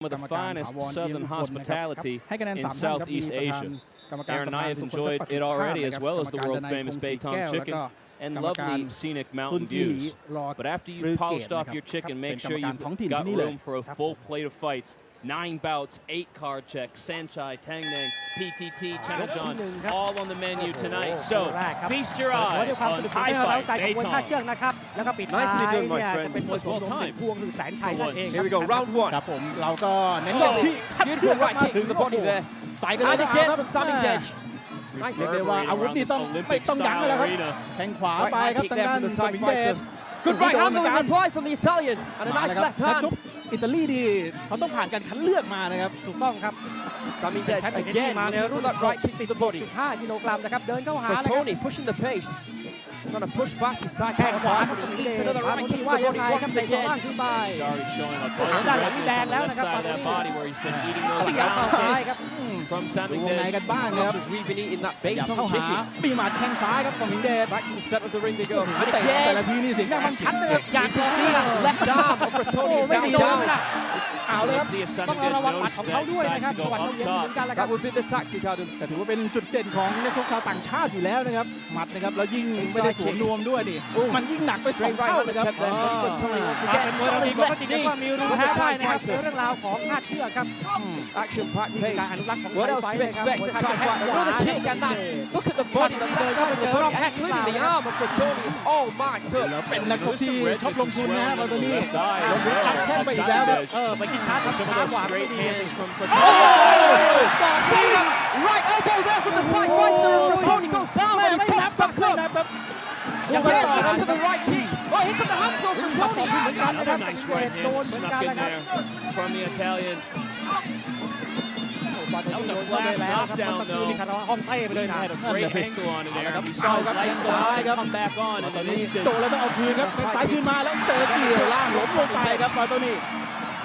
of the finest southern hospitality in Southeast Asia. Aaron have enjoyed it already, as well as the world-famous Beitong chicken and lovely scenic mountain views. But after you've polished off your chicken, make sure you've got room for a full plate of fights Nine bouts, eight card checks, Sanchai, Tangnang, PTT, ah, Chenajon, all on the menu tonight. So feast your eyes on Thai Fight Beitong. Nicely done, my friend. Was well timed. Here we go, round one. So, beautiful right kick to the body there. And again from Saming Dej. ไม่เสียเลยว่าอาวุธนี่ต้องไม่ต้องยั้งแล้วครับแทงขวาไปครับทางด้านสมิงเดช Good right hand movement applied from the Italian and a nice left hand. อิตาลีดีเขาต้องผ่านการคัดเลือกมานะครับ ถูกต้องครับซามิเดชไอเกนมาในรุ่นร้อยคิว115กห้ากิโลกรัมนะครับเดินเข้าหาเลยครับ pushing the pace Got to push back his tackle. Head one. It's another round. Kicks the body once again. Jari showing a bunch of weapons on the left side of that body where he's been eating those round kicks from Sam McDade. Much as we've been eating that bait on chicken. มีหมัดแข้งซ้ายครับของมิงเดช Back to the set of the ring they go. แต่ละทีนี่สิแม่มันชัดเลยอยากจะซีละ left arm of Ratoni's now down. เอาเลยครับต้องระวังหมัดของเขาด้วยนะครับจังหวัดช่องเย็นเหมือนกันแหละครับ That would be the tactic Adam. แต่ถือว่าเป็นจุดเด่นของนักชกชาวต่างชาติอยู่แล้วนะครับหมัดนะครับแล้วยิ่งไม่ได้สวมรวมด้วยดิมันยิ่งหนักไปสองเท่าเลยครับเป็นมวยเราดีกว่าจริงๆว่ามีรูแพ้ได้นะครับเรื่องราวของคาดเชื่อครับ action part นี่การอนุรักษ์ของไทยไปนะครับคนคาดแพ้รู้ตะคีกันได้ก็คือ the body the black side the rock including the arm of the show is all marked แล้วเป็นนักชกที่ชอบลงทุนนะฮะตอนนี้ลงทุนอัดแข้งไปอีกแล้วครับเออไปกินชาร์จช้าหวาไม่ดีโอ้ย right elbow there from the Thai fighter Fratoni goes down and he pops back ยังไม่ตอบครับ Oh, here comes the handful from Tony. Another nice right hand snuck in there from the Italian. That was a flash knockdown, though. He had a great angle on it there. He saw his lights go out and come back on in an instant.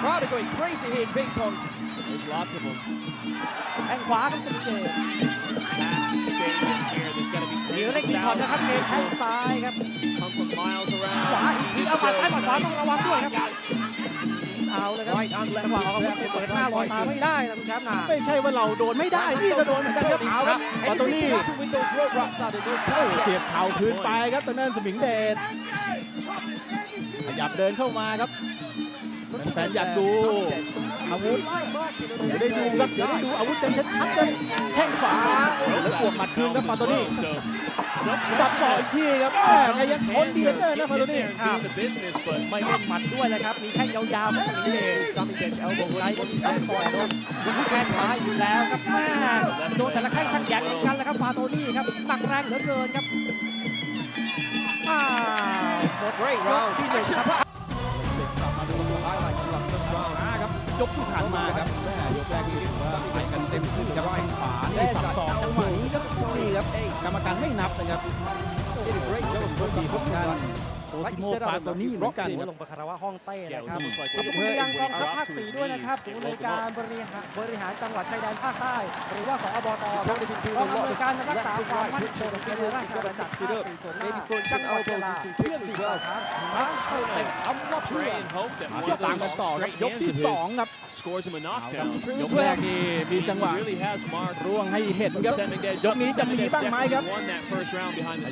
Crowd are going crazy here in Big Tong. There's lots of them. แข้งขวาครับเจ เมีเร่งมีผ่อนนะครับเกมแข้งซ้ายครับขวาพีเอาหมัดซ้ายมาดขวาต้องระวังด้วยครับเอาเลยครับจังหวะของเราเปิดหน้าลอยตาไม่ได้นะคุณแชมป์นาไม่ใช่ว่าเราโดนไม่ได้ที่จะโดนเหมือนกันครับเอาครัโตนี่เสียบเข่าคืนไปครับตอนนั้นสมิงเดชขยับเดินเข้ามาครับ แฟนอยากดูอาวุธได้ดูครับเดี๋ยวได้ดูอาวุธกันชัดๆกันแข้งขวาแล้วปวดหมัดคืนครับฟาโตนี่จับต่ออีกทีครับแม่ยังทนดีเลยนะฟาโตนี่ไม่ได้หมัดด้วยเลยครับมีแข้งยาวๆมาตีเลยซัมเก็ตเอลโบว์ไลท์ตัดต่อยโดนแข้งขวาอยู่แล้วครับแม่โดนแต่ละแข้งชักแยงกันแล้วครับฟาโตนี่ครับตักแรงเหลือเกินครับหมดเรย์ราที่หนึ่งครับ ยกที่ผ่านมาครับยกแรกนี่ไปกันเต็มที่ครับขวาได้สับสองจังหวะนี้ครับครับกรรมการไม่นับนะครับ Did a great job of the hook และอิเซราเบนตัวนี้เหมือนกันลงประคารวะห้องเต้เลยครับขอบคุณยังกองทัพภาคสีด้วยนะครับศูในการบริหารบริหารจังหวัดชายแดนภาคใต้ หรือว่าสอบตกองอำนวยการรักษาความมั่นคงาในราชอาณาจักรภาคสีส่วนหน้าจังหวัดยะลาเพื่อนสี่ต่อครับทั้งนเต็มอัมว่เพื่อนก็ตามกันต่อครับยกที่สองครับยกแรกนี่มีจังหวะร่วงให้เห็นครับยกนี้จะมีบ้างไหมครับพ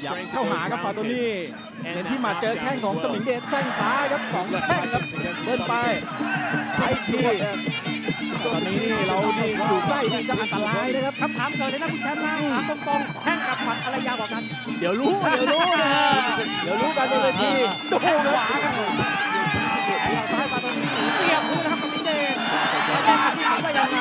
ยายเข้าหาครับฟาโตนี่เห็นที่มาเจออแข้งของสมิงเดชแข้งซ้ายครับของแข้งครับเบิ้ลไปใช้ทีตอนนี้เราดีอยู่ใกล้ที่จะอันตรายนะครับคำถามเกิดเลยนะคุณแชมป์นะถามตรงๆแข้งกับหมัดอะไรยาวกว่ากัน เดี๋ยวรู้เดี๋ยวรู้นะเดี๋ยวรู้กันบนเวทีดูขวาครับเสียบมืนะครับสมิงเดชแข้งอาชีพได้ยังไง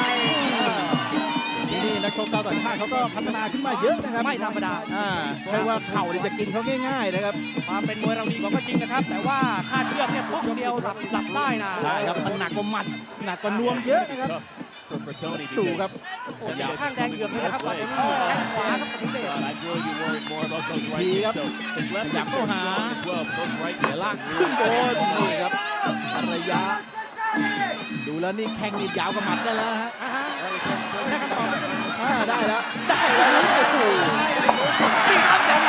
โชว์เกาต่างชาติเขาก็พัฒนาขึ้นมาเยอะนะครับไม่ธรรมดาอ่าเพรว่าเข่าจะกินเขาง่ายๆนะครับมาเป็นมวยเรามีกว่าก็จริงนะครับ แต่ว่าคาดเชือกเนี่ยพกเดียวหลับหลับได้นะใช่ครับมันหนักกว่ามัดหนักกว่านวมเยอะนะครับดูครับสัญญาข้างแดงเกือบเลยนะครับตอนนี้แข้งขวาครับผมเดชดีครับจับเข้าหาเดี๋ยวล่างขึ้นโดนนี่ครับระยะดูแล้วนี่แข้งนี่ยาวกว่าหมัดได้แล้วฮะ ได้แล้ว ได้แล้วโอ้โหครับเดิน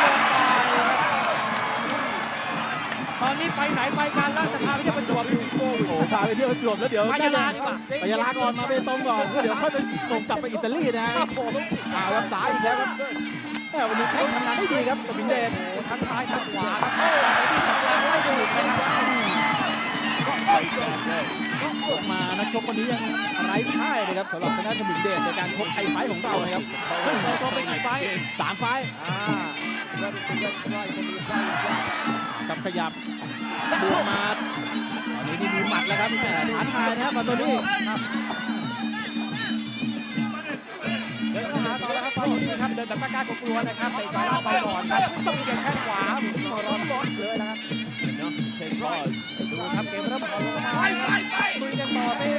ตอนนี้ไปไหนไปกันแล้วจะพาไปเที่ยวประจวบอยู่โอ้โหพาไปเที่ยวประจวบแล้วเดี๋ยวไปยาลาดีกว่าไปยาลาก่อนมาไปตรงก่อนแล้วเดี๋ยวเขาจะส่งกลับไปอิตาลีนะชะอ่ารับสายอีกแล้ววันนี้แท็กทำงานได้ดีครับกับบินเดนชั้นท้ายชั้นขวาโอ้โหที่ทำบารไล่ดูนะครับ ชกคนนี้ยังไร้พ่ายเลยครับสำหรับทางด้านสมิงเดชในการชกไทยไฟของเรานะครับซึ่งเราตัวไปกี่ไฟสามไฟกับขยับดูมาตอนนี้นี่มีหมัดแล้วครับท้าทายนะครับมาตัวนี้เดินหาต่อแล้วครับตอนนี้ครับเดินแบบกล้ากลัวนะครับเตะจ่ายล่างไปก่อนครับต้องเก็บแข้งขวาหมุนมารอนบอลเลยนะครับ Enough to take pause. ดูครับเกมเริ่มอ่อนลงมาคุยกันต่อที่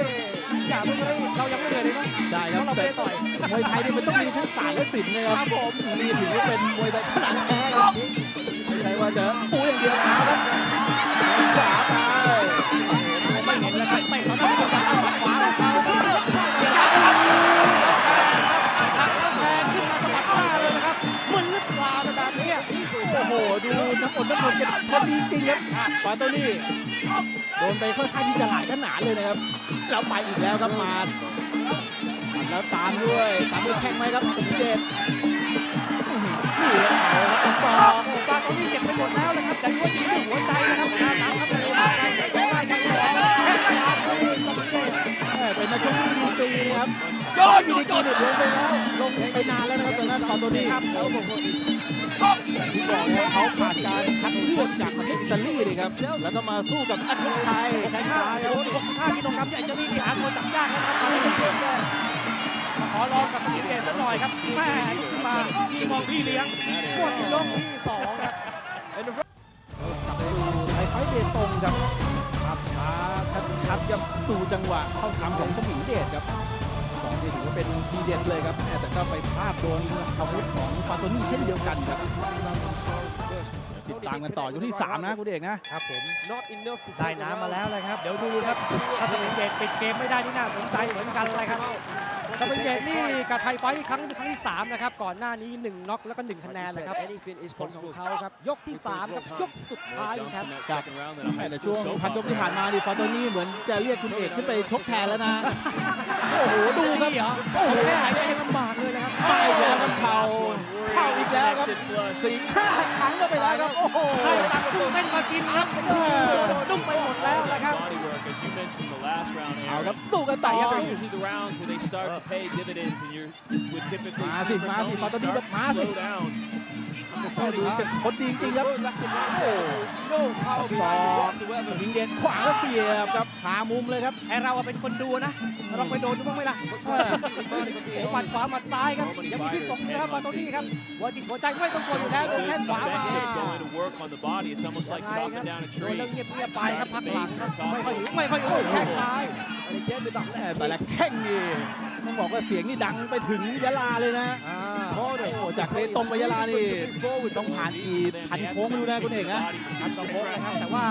อย่าเพิ่งรีบเรายังไม่เหนื่อยเลยมั้งใช่ครับเราแต่ไปต่อยมวยไทยนี่มันต้องมีทั้งศาสตร์และศิลป์นะครับผมนี่ถือว่าเป็นมวยแบบจานแท้ครับไม่ใช่ว่าจะปูอย่างเดียวนะครับ ครับปาโตนี่โดนไปค่อนข้างที่จะหลายขนาดเลยนะครับแล้วไปอีกแล้วครับมาแล้วตามด้วยตามด้วยแข้งไหมครับสุเดชนี่เอาครับต่อโอ้ปาตนนี้เจ็บไปหมดแล้วนะครับแต่ว่ายิงด้วยหัวใจนะครับอาสาครับเลยมาได้ได้ได้ได้เลม่เป็นนักชกที่ดีตีนะครับยอดดีกีเนี่ยลงไปแล้วลงไปนานแล้วนะครับตอนนั้นปาโตนี่ครับแล้วผม ที่บอกว่าเขาผ่านการคัดเลือกจากประเทศอิตาลีเลยครับ แล้วก็มาสู้กับอาชญไทยแข้งห้าซ้ายกิโล65กิโลกรัมที่อาจจะมีสามตัวจับยากนะครับตอนนี้เจ็บเลยมาขอลองกับสีเกตสักหน่อยครับแม่ขึ้นมาพี่มองพี่เลี้ยงหมดยกที่สองครับไทยไฟเดตรงครับภาพช้าชัดๆครับดูจังหวะเข้าทำของสมิงเดชครับ สองนี่ถือว่าเป็นทีเด็ดเลยครับแม่แต่ก็ไปพลาดโดนอาวุธของฟาโตนี่เช่นเดียวกันครับติดตามกันต่อยกที่สามนะคุณเอกนะครับผม Not enough to ได้ take น้ำมาแล้วเลยครับ เดี๋ยวดูครับ ถ้าสเปนเกตปิดเกมไม่ได้นี่น่าสนใจเหมือนกันเลยครับ สเปนเกตนี่กับไทยไฟท์นี่ครั้งนี้เป็นครั้งที่3นะครับก่อนหน้านี้ 1น็อกแล้วก็ 1 คะแนนนะครับ Anything is ผลของ possible. เขาครับยกที่3กับยกสุดท้าย Jumps ครับ in that ครับ second round that a แม่ high แต่ school ช่วง soap พันยกที่ผ่านมาดิฟาโตนี่เหมือนจะเรียกคุณเอกขึ้นไปชกแทนแล้วนะโอ้โหดูครับเหรอโอ้โหแค่หายใจยังลำบากเลยนะครับไปอีกแล้วครับเข่า เข่าอีกแล้วครับ Connected flush. สี่ห้าครั้งก็ไปแล้วครับ โอ้โหใครตักกุ้งเต้นมากินครับตุ้มไปหมดแล้วนะครับ Body work, as you mentioned the last round, เอา Aaron. ครับสู้กันต่อ These are usually the rounds where they start to pay dividends, and you would typically มา see สิมาสิ Bertoni ฟาโตนี่ start มา to สิ slow down. ใช่ดูจะคนดีจริงๆครับ Left and right โอ้ side. No power ฟอ behind it ร์ whatsoever. วิงเดนขวาแล้วเสียบครับขามุมเลยครับไอเราอะเป็นคนดูนะลองไปโดนดูบ้างไหมล่ะ Looks like he's finally got โอ้ the หมัด honest. ขวาหมัดซ้ายครับยังมีพิษสงนะครับมาโตนี่ครับหัวจิตหัวใจไม่ต้องกลัวอยู่แล้วโดนแข้งขวามา Effective going to work on the body. It's almost ยั like งไงครับ chopping down a โดน tree. เรื่องเงียบๆไปครับพักหลังครับ Start ไม่ at ค่อย the หิ base. วไม่ค่อยหิวแข้งซ้าย And again with that แม่ left แต่ละแข้งนี่ต้องบอกว่าเสียงนี่ดังไปถึงยะลาเลยนะอ่า โอ้โหจากเบตงไปยะลานี่ต้องผ่านกี่พันโค้งไม่รู้นะคุณเอกนะพันสองโมงนะครับแต่ว่า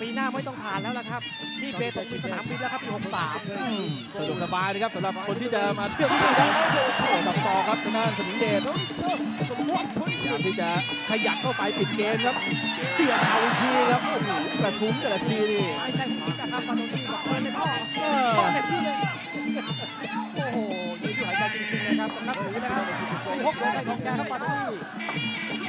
ปีหน้าไม่ต้องผ่านแล้วละครับที่เบตงมีสนามบินแล้วครับปี63อืมสะดวกสบายนะครับสำหรับคนที่จะมาเที่ยวที่นี่ครับโอ้ตับซอครับทางด้านสมิงเดชพยายามที่จะขยับเข้าไปปิดเกมครับเสียบเอาอีกทีครับโอ้โหกระทุ้งแต่ละทีนี่ไอ้ใจผมนะครับมาโตนี่บอกเชิญเลยพ่อเอพ่ออเต็มที่เลยโอ้โห นะครับนับถือนะครับพกหัวใจของแกครับมาโตนี่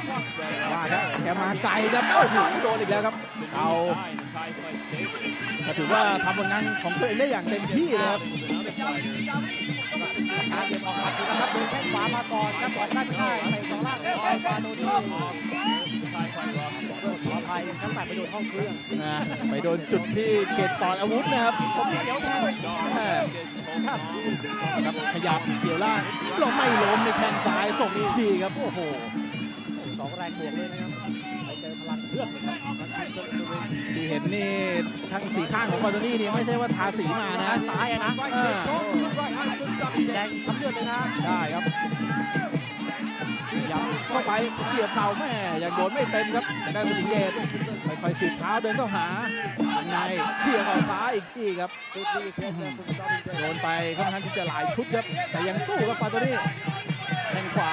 ว่าครับแกมาไกลครับโอ้โหโดนอีกแล้วครับ The เอา knees high in the Thai fight stable. ก็ถือว่าทำผลงานของตัวเองได้อย่างเต็มที่เลยครับ Another fighter การเก็บออกหมัดอยู่นะครับโดนแข้งขวามาก่อนครับออกได้ไม่ได้เตะสองล่างของมาโตนี่ off the Thai fight roster. ขออภัยชั้นแปดไปโดนห้องเครื่องนะไปโดนจุดที่เขตปลอดอาวุธนะครับผมเขียวแทน แม่ Holding on. ครับขยับเขียวล่างลงไม่ล้มในแข้งซ้ายส่งอีกทีครับโอ้โหสองแรงบวกเลยนะครับไปเจอพลังเชือกเลยครับมันชิสโนเวที่เห็นนี่ทั้งสีข้างของฟาโตนี่นี่ไม่ใช่ว่าทาสีมานะด้านซ้ายอะนะอ่า right hand from Sami แดงช้ำเลือดเลยนะได้ครับยับเข้าไปเสียบเข่าแม่ยังโดนไม่เต็มครับแต่ได้สมิงเดช ค่อยๆสืบเท้าเดินเข้าหายังไงเสียบเข่าซ้ายอีกทีครับ Good knee again there from Sami โด Day. นไปค่อนข้างที่จะหลายชุดครับ แต่ยังสู้ครับฟาโตนี่แข้งขวา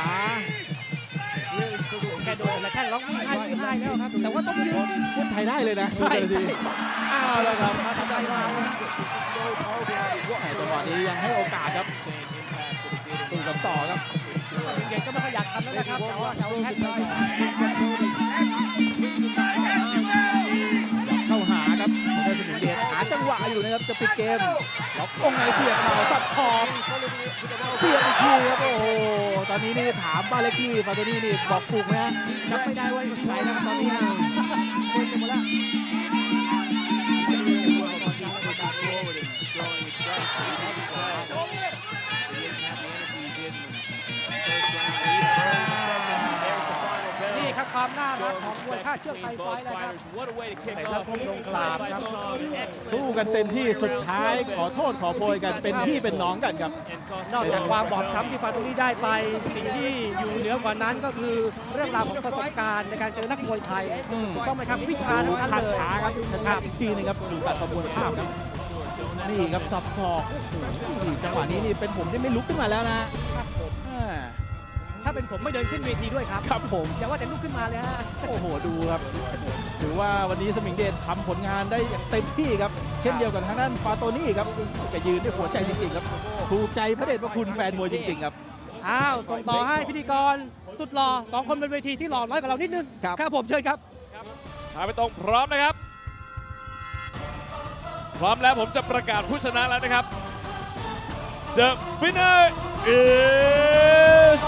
Really struggled แก to โดนอะไรแข้งร้องวิ่งให้วิ่งให้แล้วครับ แต่ว่าต้องยืนพูดไทยได้เลยนะใช่ดูแต่ละทีใช่อ้าวแล้วครับมาทำได้มาแต่จังหวะนี้ยังให้โอกาสครับสู้กันต่อครับเก่งก็ไม่ขยันทำแล้วนะครับแต่ว่าจะเอาแข้งไจะปิดเกมล็อกองไหนเสียบเข่าสับทองเสียบอีกทีครับโอ้โหตอนนี้นี่ถามบ้านเลขที่ปาโตนี่นี่บอกถูกไหมฮะจำไม่ได้ว่าอยู่ที่ไหนนะครับตอนนี้นะ ครับความน่ารักของมวยค่าเชือกไฟไฟแล้วครับ What a way to kick แต่ off ละคงลงกราบครับสู้กันเต็มที่สุดท้ายขอโทษขอโพยกันเป็นพี่เป็นน้องกันครับ นอกจากความบอบช้ำที่ฟาตูรี่ได้ไปสิ่งที่อยู่เหนือกว่านั้นก็คือเรื่องราวของประสบการณ์ในการเจอนักมวยไทยอืมถูกต้องไหมครับวิชาทั้งนั้นขาดเลยช้าครับชัดๆอีกทีหนึงครับดูตัดประมวลภาพครับนี่ครับสับศอกโอ้โหจังหวะนี้นี่เป็นผมที่ไม่ลุกขึ้นมาแล้วนะ เป็นผมไม่เดินขึ้นเวทีด้วยครับครับผมอย่าว่าแต่ลุกขึ้นมาเลยฮะโอ้โหดูครับถือว่าวันนี้สมิงเดชทำผลงานได้อย่างเต็มที่ครับ เช่นเดียวกับทางด้านฟาโตนี่ครับแกยืนด้วยหัวใจจริงๆครับถูกใจพระเดชพระคุณแฟนมวยจริงๆครับอ้าวส่งต่อให้พิธีกรสุดหล่อสองคนบนเวทีที่หล่อน้อยกว่าเรานิดนึงครับครับผมเชิญครับพาไปตรงพร้อมนะครับ พร้อมแล้วผมจะประกาศผู้ชนะแล้วนะครับ The winner is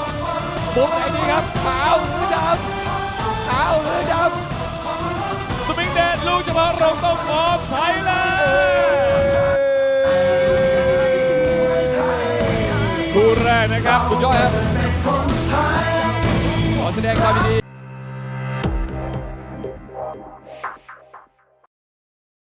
บุกไหนดีครับขาวหรือดำขาวหรือดสมิงเดชลูกเฉพาะโรงต้มหอมไทยแลนด์คู่แรกนะครับ สุดยอดครับขอแสดงความยินดี